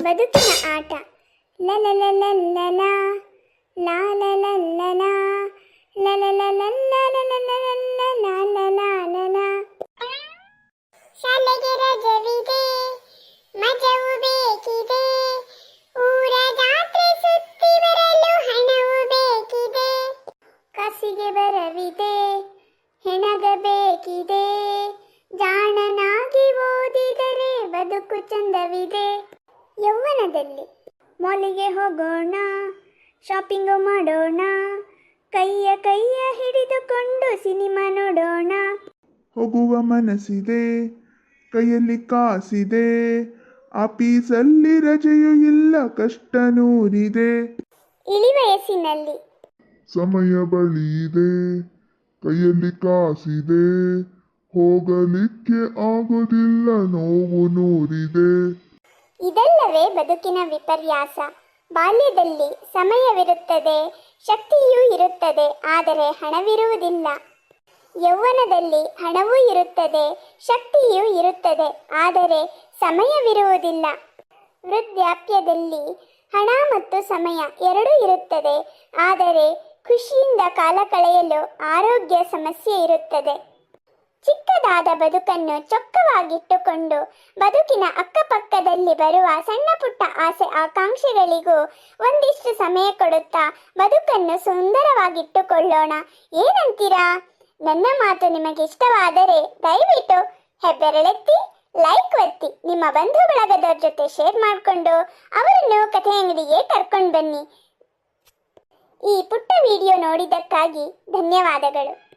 ಬದುಕಿನ ಆಟ ಲಲಲಲಲ್ಲಲ ಲಾಲಲಲ್ಲಲ ಲಲಲಲಲ್ಲಲಲಲಲಲಲಲಲಲ. ಶಾಲೆಗೆ ರಜವಿದೆ ಮಜವು ಬೇಕಿದೆ ಊರ ಜಾತ್ರೆ ಸುತ್ತಿ ಬರಲು ಹಣವು ಬೇಕಿದೆ ಕಾಸಿಗೆ ಬರವಿದೆ ಹೆಣಗಬೇಕಿದೆ ಜಾಣನಾಗಿ ಓದಿದರೆ ಬದುಕು ಚಂದವಿದೆ ಯೌವನದಲ್ಲಿ. ಮಾಲಿಗೆ ಹೋಗೋಣ ಶಾಪಿಂಗ್ ಮಾಡೋಣ ಕೈಯ ಕೈಯ ಹಿಡಿದುಕೊಂಡು ಸಿನಿಮಾ ನೋಡೋಣ. ಹೋಗುವ ಮನಸ್ಸಿದೆ ಕೈಯಲ್ಲಿ ಕಾಸಿದೆ ಆಫೀಸಲ್ಲಿ ರಜೆಯೂ ಇಲ್ಲ ಕಷ್ಟ ನೂರಿದೆ. ಇಳಿ ವಯಸ್ಸಿನಲ್ಲಿ. ಸಮಯ ಬಳಿ ಇದೆ ಕೈಯಲ್ಲಿ ಕಾಸಿದೆ ಹೋಗಲಿಕ್ಕೆ ಆಗೋದಿಲ್ಲ ನೋವು ನೂರಿದೆ. ಇದಲ್ಲವೇ ಬದುಕಿನ ವಿಪರ್ಯಾಸ. ಬಾಲ್ಯದಲ್ಲಿ ಸಮಯವಿರುತ್ತದೆ, ಶಕ್ತಿಯೂ ಇರುತ್ತದೆ, ಆದರೆ ಹಣವಿರುವುದಿಲ್ಲ. ಯೌವನದಲ್ಲಿ ಹಣವೂ ಇರುತ್ತದೆ, ಶಕ್ತಿಯೂ ಇರುತ್ತದೆ, ಆದರೆ ಸಮಯವಿರುವುದಿಲ್ಲ. ವೃದ್ಧಾಪ್ಯದಲ್ಲಿ ಹಣ ಮತ್ತು ಸಮಯ ಎರಡೂ ಇರುತ್ತದೆ, ಆದರೆ ಖುಷಿಯಿಂದ ಕಾಲ ಕಳೆಯಲು ಆರೋಗ್ಯ ಸಮಸ್ಯೆ ಇರುತ್ತದೆ. ಚಿಕ್ಕದಾದ ಬದುಕನ್ನು ಚೊಕ್ಕವಾಗಿಟ್ಟುಕೊಂಡು ಬದುಕಿನ ಅಕ್ಕಪಕ್ಕದಲ್ಲಿ ಬರುವ ಸಣ್ಣ ಪುಟ್ಟ ಆಸೆ ಆಕಾಂಕ್ಷೆಗಳಿಗೂ ಒಂದಿಷ್ಟು ಸಮಯ ಕೊಡುತ್ತಾ ಬದುಕನ್ನು ಸುಂದರವಾಗಿಟ್ಟುಕೊಳ್ಳೋಣ. ಏನಂತೀರಾ? ನನ್ನ ಮಾತು ನಿಮಗೆ ಇಷ್ಟವಾದರೆ ದಯವಿಟ್ಟು ಹೆಬ್ಬೆರಳೆತ್ತಿ, ಲೈಕ್ ಒತ್ತಿ, ನಿಮ್ಮ ಬಂಧು ಬಳಗದವ್ರ ಜೊತೆ ಶೇರ್ ಮಾಡಿಕೊಂಡು ಅವರನ್ನು ಕಥೆ ಅಂಗಡಿಗೆ ಕರ್ಕೊಂಡು ಬನ್ನಿ. ಈ ಪುಟ್ಟ ವಿಡಿಯೋ ನೋಡಿದ್ದಕ್ಕಾಗಿ ಧನ್ಯವಾದಗಳು.